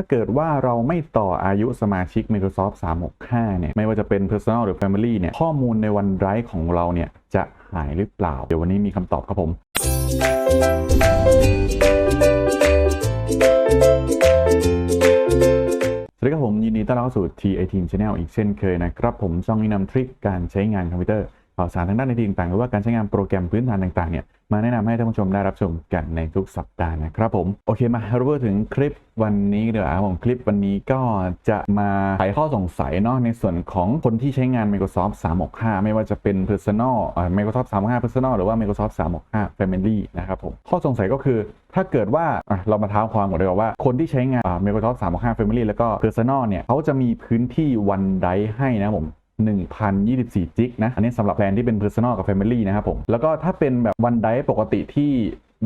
ถ้าเกิดว่าเราไม่ต่ออายุสมาชิก Microsoft 365 เนี่ย ไม่ว่าจะเป็น Personal หรือ Family เนี่ย ข้อมูลในวันไ i ์ของเราเนี่ย จะหายหรือเปล่า เดี๋ยววันนี้มีคำตอบครับผมสวัสดีครับผมยินดีต้อนรับสู่ TA Team Channel อีกเช่นเคยนะครับ ผมช่องนี้นำทริคการใช้งานคอมพิวเตอร์ ข่าวสารทางด้านในทีต่างๆหรือว่าการใช้งานโปรแกรมพื้นฐานต่างๆเนี่ยมาแนะนำให้ท่านผู้ชมได้รับชมกันในทุกสัปดาห์นะครับผมโอเคมาเราพูดถึงคลิปวันนี้เดี๋ยวผมคลิปวันนี้ก็จะมาไขข้อสงสัยเนาะในส่วนของคนที่ใช้งาน Microsoft 365 ไม่ว่าจะเป็น Personal อ่า Microsoft 365 Personal หรือว่า Microsoft 365 Family นะครับผมข้อสงสัยก็คือถ้าเกิดว่าเรามาเท้าความก่อนดีกว่าว่าคนที่ใช้งาน Microsoft 365 Family แล้วก็ Personal เนี่ยเขาจะมีพื้นที่ OneDrive ให้นะผม 1,024จิกนะ อันนี้สำหรับแพลนที่เป็น Personal กับ Family นะครับผม แล้วก็ถ้าเป็นแบบ OneDrive ปกติที่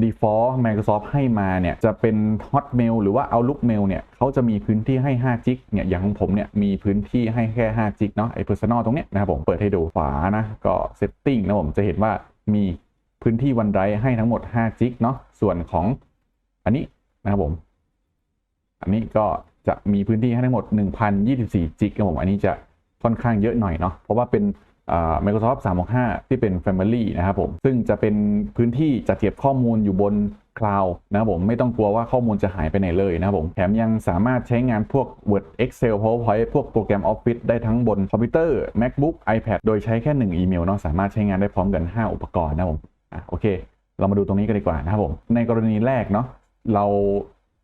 default Microsoft ให้มาเนี่ย จะเป็น Hotmail หรือว่า Outlook Mail เนี่ยเขาจะมีพื้นที่ให้5จิกเนี่ย อย่างของผมเนี่ย มีพื้นที่ให้แค่5จิกเนาะ ไอ้ Personal ตรงเนี้ยนะครับผม เปิดให้ดูขวานะ ก็ Setting นะผมจะเห็นว่ามีพื้นที่ OneDrive ให้ทั้งหมด5จิกเนาะ ส่วนของอันนี้นะครับผม อันนี้ก็จะมีพื้นที่ให้ทั้งหมด1,024จิกครับผม อันนี้จะ ค่อนข้างเยอะหน่อยเนาะเพราะว่าเป็น Microsoft 365 ที่เป็น Family นะครับผมซึ่งจะเป็นพื้นที่จัดเก็บข้อมูลอยู่บนคลาวด์นะครับผมไม่ต้องกลัวว่าข้อมูลจะหายไปไหนเลยนะครับผมแถมยังสามารถใช้งานพวก Word Excel PowerPoint พวกโปรแกรม Office ได้ทั้งบนคอมพิวเตอร์ MacBook iPad โดยใช้แค่ 1 อีเมลเนาะสามารถใช้งานได้พร้อมกัน 5 อุปกรณ์นะครับผมอะโอเค เรามาดูตรงนี้กันดีกว่านะครับผมในกรณีแรกเนาะเรา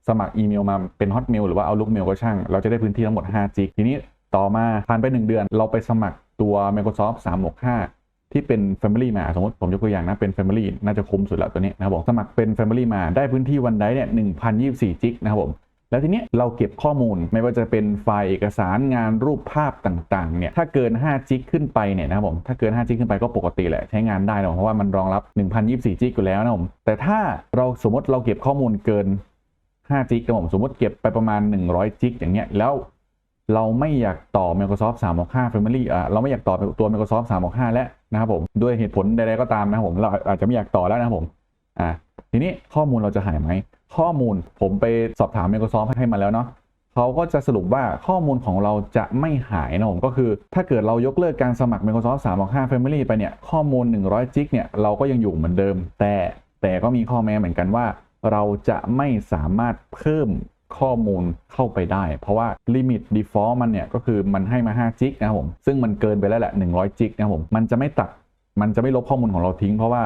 สมัครอีเมลมาเป็น Hotmail หรือว่า Outlook Mail ก็ช่าง เราจะได้พื้นที่ทั้งหมด5จิกทีนี้ ต่อมาผ่านไป 1 เดือน เราไปสมัครตัว Microsoft 365 ที่เป็น Family มา สมมติผมยกตัวอย่างนะ เป็น Family น่าจะคุ้มสุดแล้วตัวนี้นะครับผมสมัครเป็น Family มาได้พื้นที่วันไดเนี่ย1,024จิกนะครับผมแล้วทีเนี้ยเราเก็บข้อมูลไม่ว่าจะเป็นไฟล์เอกสารงานรูปภาพต่างๆเนี่ยถ้าเกิน 5 จิกขึ้นไปเนี่ยนะครับผมถ้าเกิน 5 จิกขึ้นไปก็ปกติแหละใช้งานได้นะเพราะว่ามันรองรับ 1,024 จิกอยู่แล้วนะผมแต่ถ้าเราสมมติเราเก็บข้อมูลเกิน 5 จิกนะผมสมมติเก็บไปประมาณ 100 จิกอย่างเงี้ยแล้ว เราไม่อยากต่อ Microsoft 365 Family อะเราไม่อยากต่อตัว Microsoft 365 แล้วนะครับผมด้วยเหตุผลใดๆก็ตามนะครับผมเราอาจจะไม่อยากต่อแล้วนะครับผมอ่าทีนี้ข้อมูลเราจะหายไหมข้อมูลผมไปสอบถาม Microsoft ให้มาแล้วเนาะเขาก็จะสรุปว่าข้อมูลของเราจะไม่หายนะผมก็คือ ถ้าเกิดเรายกเลิกการสมัคร Microsoft 365 Family ไปเนี่ยข้อมูล 100 จิกเนี่ยเราก็ยังอยู่เหมือนเดิม แต่แต่ก็มีข้อแม้เหมือนกันว่า เราจะไม่สามารถเพิ่ม ข้อมูลเข้าไปได้ เพราะว่าลิมิต default มันเนี่ยก็คือมันให้มา5จิกนะครับผมซึ่งมันเกินไปแล้วแหละ 100จิกนะครับผมมันจะไม่ตัดมันจะไม่ลบข้อมูลของเราทิ้ง เพราะว่า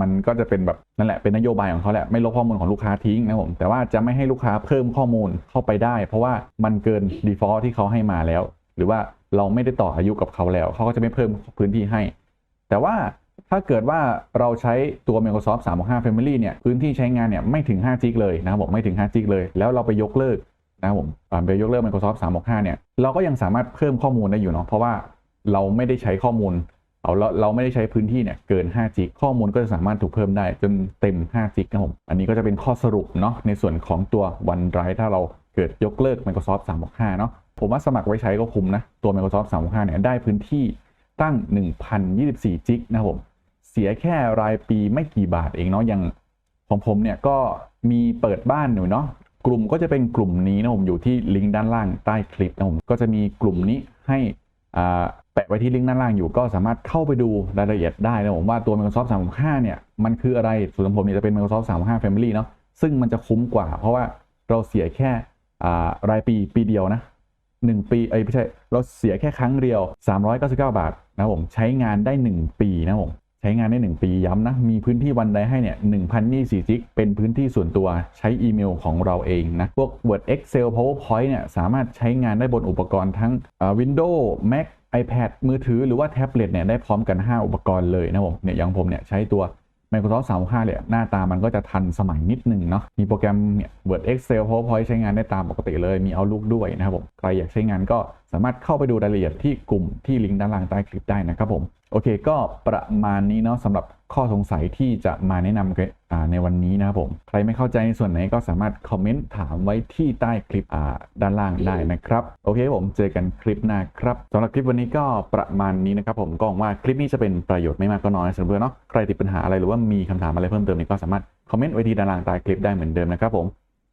มันก็จะเป็นแบบนั่นแหละเป็นนโยบายของเขาแหละไม่ลบข้อมูลของลูกค้าทิ้งนะครับผมแต่ว่าจะไม่ให้ลูกค้าเพิ่มข้อมูลเข้าไปได้ เพราะว่ามันเกิน default ที่เขาให้มาแล้ว หรือว่าเราไม่ได้ต่ออายุกับเขาแล้วเขาก็จะไม่เพิ่มพื้นที่ให้ แต่ว่า ถ้าเกิดว่าเราใช้ตัว Microsoft 365 Family เนี่ยพื้นที่ใช้งานเนี่ยไม่ถึง5จิกเลยนะครับผมไม่ถึง5จิกเลย แล้วเราไปยกเลิกนะครับผมไปยกเลิก Microsoft 365 เนี่ยเราก็ยังสามารถเพิ่มข้อมูลได้อยู่เนาะเพราะว่าเราไม่ได้ใช้ข้อมูลเราเราไม่ได้ใช้พื้นที่เนี่ยเกิน5จิกข้อมูลก็จะสามารถถูกเพิ่มได้จนเต็ม5จิกนะครับผมอันนี้ก็จะเป็นข้อสรุปเนาะในส่วนของตัว OneDrive ถ้าเราเกิดยกเลิก Microsoft 365 เนาะผมว่าสมัครไว้ใช้ก็คุ้มนะ ตัว Microsoft 365 เนี่ยได้พื้นที่ตั้ง 1,024จิกนะครับผม เสียแค่รายปีไม่กี่บาทเองเนาะอย่างของผมเนี่ยก็มีเปิดบ้านอยู่เนาะกลุ่มก็จะเป็นกลุ่มนี้นะผมอยู่ที่ลิงก์ด้านล่างใต้คลิปนะผมก็จะมีกลุ่มนี้ให้แปะไว้ที่ลิงก์ด้านล่างอยู่ก็สามารถเข้าไปดูรายละเอียดได้นะผมว่าตัว Microsoft 365 เนี่ยมันคืออะไรส่วนผมเนี่ยจะเป็น Microsoft 365 Family เนาะซึ่งมันจะคุ้มกว่า เพราะว่าเราเสียแค่รายปีปีเดียวนะ 1 ปีเอ้ยไม่ใช่เราเสียแค่ครั้งเดียว 399 บาทนะครับผมใช้งานได้ 1 ปีนะผม ช้งานได้ 1 ปีย้ำนะ มีพื้นที่วันใดให้เนี่ย1,024จิกเป็นพื้นที่ส่วนตัวใช้อีเมลของเราเองนะ พวก Word Excel PowerPoint เนี่ยสามารถใช้งานได้บนอุปกรณ์ทั้งอ่า Windows Mac iPad มือถือหรือว่าแท็บเล็ตเนี่ยได้พร้อมกัน 5 อุปกรณ์เลยนะครับผมเนี่ยอย่างผมเนี่ยใช้ตัว Microsoft 365เนี่ยหน้าตามันก็จะทันสมัยนิดนึงเนาะมีโปรแกรมเนี่ย Word Excel PowerPoint ใช้งานได้ตามปกติเลยมี Outlook ด้วยนะครับผมใครอยากใช้งานก็ามารถเข้าไปดูรายละเอียดที่กลุ่มที่ลิงก์ด้านล่างใต้คลิปได้นะครับผมโอเค ก็ประมาณนี้เนาะสำหรับข้อสงสัยที่จะมาแนะนำในวันนี้นะครับผมใครไม่เข้าใจในส่วนไหนก็สามารถคอมเมนต์ถามไว้ที่ใต้คลิปด้านล่างได้นะครับ โอเคผมเจอกันคลิปหน้าครับสำหรับคลิปวันนี้ก็ประมาณนี้นะครับผมก็หวังว่าคลิปนี้จะเป็นประโยชน์ไม่มากก็น้อยสำหรับเพื่อนเนาะใครติดปัญหาอะไรหรือว่ามีคำถามอะไรเพิ่มเติมนี่ก็สามารถคอมเมนต์ไว้ที่ด้านล่างใต้คลิปได้เหมือนเดิมนะครับผม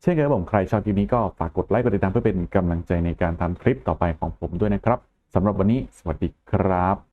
เช่นเคยผมใครชอบคลิปนี้ก็ฝากกดไลค์กดติดตามเพื่อเป็นกำลังใจในการทำคลิปต่อไปของผมด้วยนะครับสำหรับวันนี้สวัสดีครับ